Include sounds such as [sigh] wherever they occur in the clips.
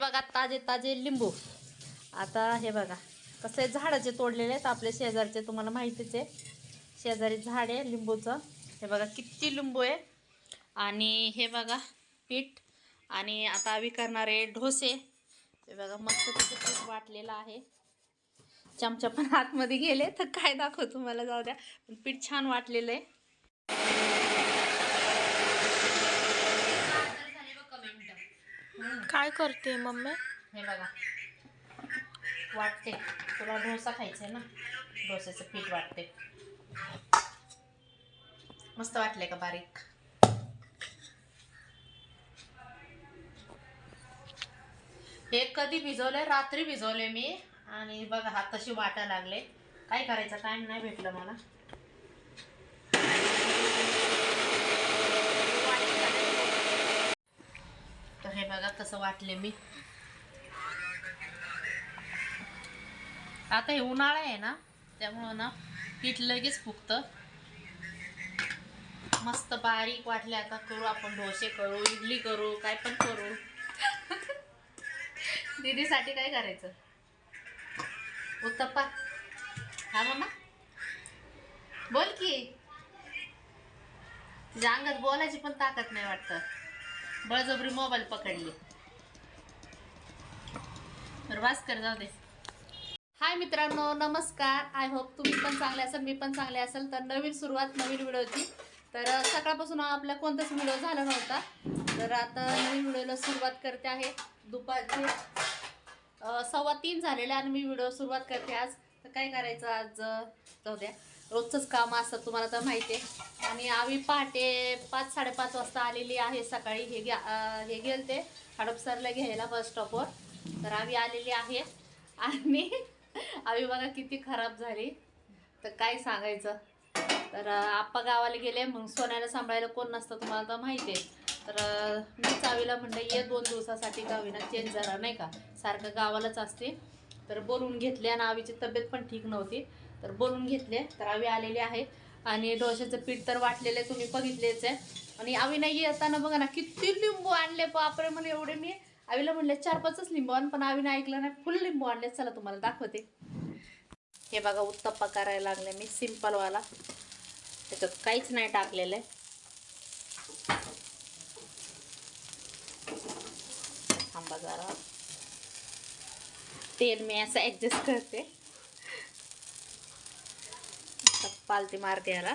बघा ताजे ताजे लिंबू. आता हे बघा कसले झाडाचे तोडलेले आहेत आपले शेजारचे तुम्हाला माहितीच आहे. शेजारी झाड आहे लिंबूचं. हे बघा किती लिंबू आहे. आणि हे बघा पीठ. आणि आता आम्ही करणार ढोसे हे बघा मस्त तिथे पीठ वाटलेलं आहे. चमचा पण आतमध्ये गेले तर काय दाखव तुम्हाला जाऊ द्या. पण पीठ छान वाटलेलं आहे. काय करते मम्मी? हे बघा. वाटते. तुला डोसा खायचा ना? डोस्याचं पीठ वाटते. मस्त वाटले का बारीक? हे कधी भिजवले रात्री भिजवले मी. आणि बघा हात तशी वाटा लागले. काय करायचं? टाइम नाही भेटलं मला. तसं कसं वाटले मी. आता हे उन्हाळा आहे ना त्यामुळं ना पीठ लगेच फुगतं. मस्त बारीक वाटले आता करू आपण डोसे करू इडली करू काय पण करू. दीदीसाठी काय करायचं? उत्तप्पा. हा मम्मा. बोल की. तुझ्या अंगात बोलायची पण ताकद नाही वाटतं. बळजबरी मोबाईल पकडली. तर वास कर जाऊ दे. हाय मित्रांनो नमस्कार. आय होप तुम्ही पण चांगले असाल मी पण चांगले असेल. तर नवीन सुरुवात नवीन व्हिडिओची. तर सकाळपासून आपला कोणताच व्हिडिओ झाला नव्हता. तर आता नवीन व्हिडिओला सुरुवात करते आहे. दुपारचे सव्वा तीन झालेले आणि मी व्हिडिओ सुरुवात करते आज. तर काय करायचं आज जाऊ द्या. रोजचंच काम असतं तुम्हाला तर माहिती आहे. आणि आम्ही पहाटे पाच साडेपाच वाजता आलेली आहे सकाळी. हे घ्या हे गेल ते हडपसरला घ्यायला बस स्टॉपवर तर आम्ही आलेली आहे. आणि आम्ही बघा किती खराब झाली. तर काय सांगायचं? तर आप्पा गावाला गेले मग सोन्याला सांभाळायला कोण नसतं तुम्हाला तर माहिती आहे. तर मी मीच आवीला म्हणलं ये दोन दिवसासाठी गावीना चेंज जरा नाही का? सारखं गावालाच असते. तर बोलून घेतले आणि आवीची तब्येत पण ठीक नव्हती. तर बोलून घेतले तर आवी आलेली आहे. आणि डोशाचं पीठ तर वाटलेलं आहे तुम्ही बघितलेच आहे. आणि आवी नाही येताना बघा ना किती लिंबू आणले बापरे म्हणून एवढे मी आवीला म्हणले चार पाचच लिंबू आण पण आवीने ऐकलं नाही. फुल लिंबू आणले चला तुम्हाला दाखवते. हे बघा उत्तप्पा करायला लागले मी सिम्पलवाला त्याच्यात काहीच नाही टाकलेलं आहे. थांबा जरा. तेल मी असं ॲडजस्ट करते. पालती मारते याला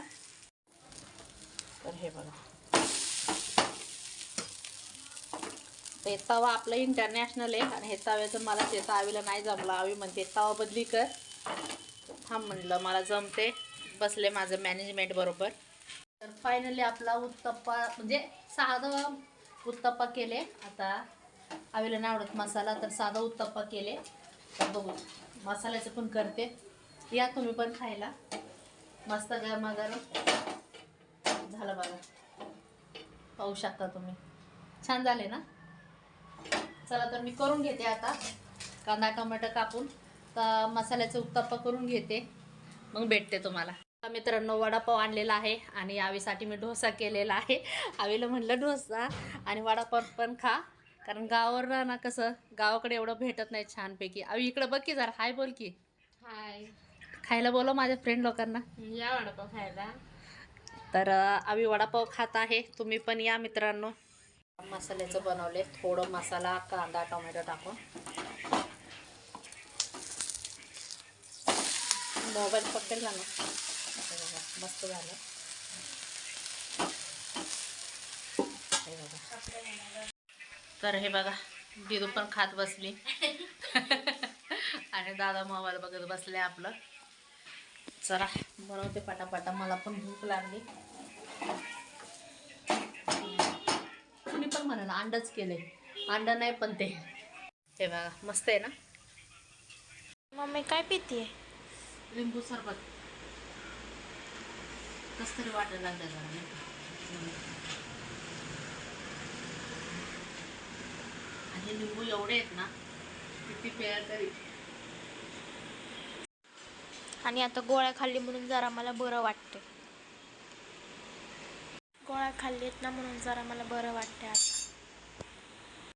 तर हे बघा. हे तवा आपला इंटरनॅशनल आहे आणि हे तव्याचं मला ते आवीला नाही जमलं आवी म्हणते तवा बदली कर. थांब म्हणलं मला जमते. बसले माझं मॅनेजमेंट बरोबर. तर फायनली आपला उत्तप्पा म्हणजे साधं उत्तप्पा केले. आता आवीला नाही आवडत मसाला तर साधा उत्तप्पा केले. तर बघू मसाल्याचं पण करते. या तुम्ही पण खायला. मस्त गरमागरम झालं बघा. पाहू शकता तुम्ही. छान झाले ना? चला तर मी करून घेते आता. कांदा टोमॅटो कापून. तर मसाल्याचं उत्तप्पा करून घेते. मग भेटते तुम्हाला. मित्रांनो वडापाव आणलेला आहे आणि आवीसाठी मी डोसा केलेला आहे. आवीला म्हणलं डोसा आणि वडापाव पण खा. कारण गावावर ना कसं गावाकडे एवढं भेटत नाही छानपैकी. आवी इकडं बघ की जरा. हाय बोल की. हाय. खायला बोलव माझ्या फ्रेंड लोकांना. या वडापाव खायला. तर आम्ही वडापाव खात आहे. तुम्ही पण या मित्रांनो. मसाल्याचं बनवले थोडं मसाला कांदा टोमॅटो टाकून. मोबाईल पकडेल ना. हे बघा, मस्त झालं. हे बघा. तर हे बघा दिदू पण खात बसली. [laughs] आणि दादा मोबाईल बघत बसले आपलं. चला बनवते पटापटा. मला पण भूक लागली. कुणी पण म्हणाल अंडच केले अंड नाही पण ते. हे बघा मस्त आहे ना? मम्मी काय पितीये? लिंबू सरबत. कस तरी वाटायला लागलं जरा नाही? आणि लिंबू एवढे आहेत ना किती पेया तरी. आणि आता गोळ्या खाल्ली म्हणून जरा मला बरं वाटते गोळ्या खाल्लीत ना म्हणून जरा मला बरं वाटते आता.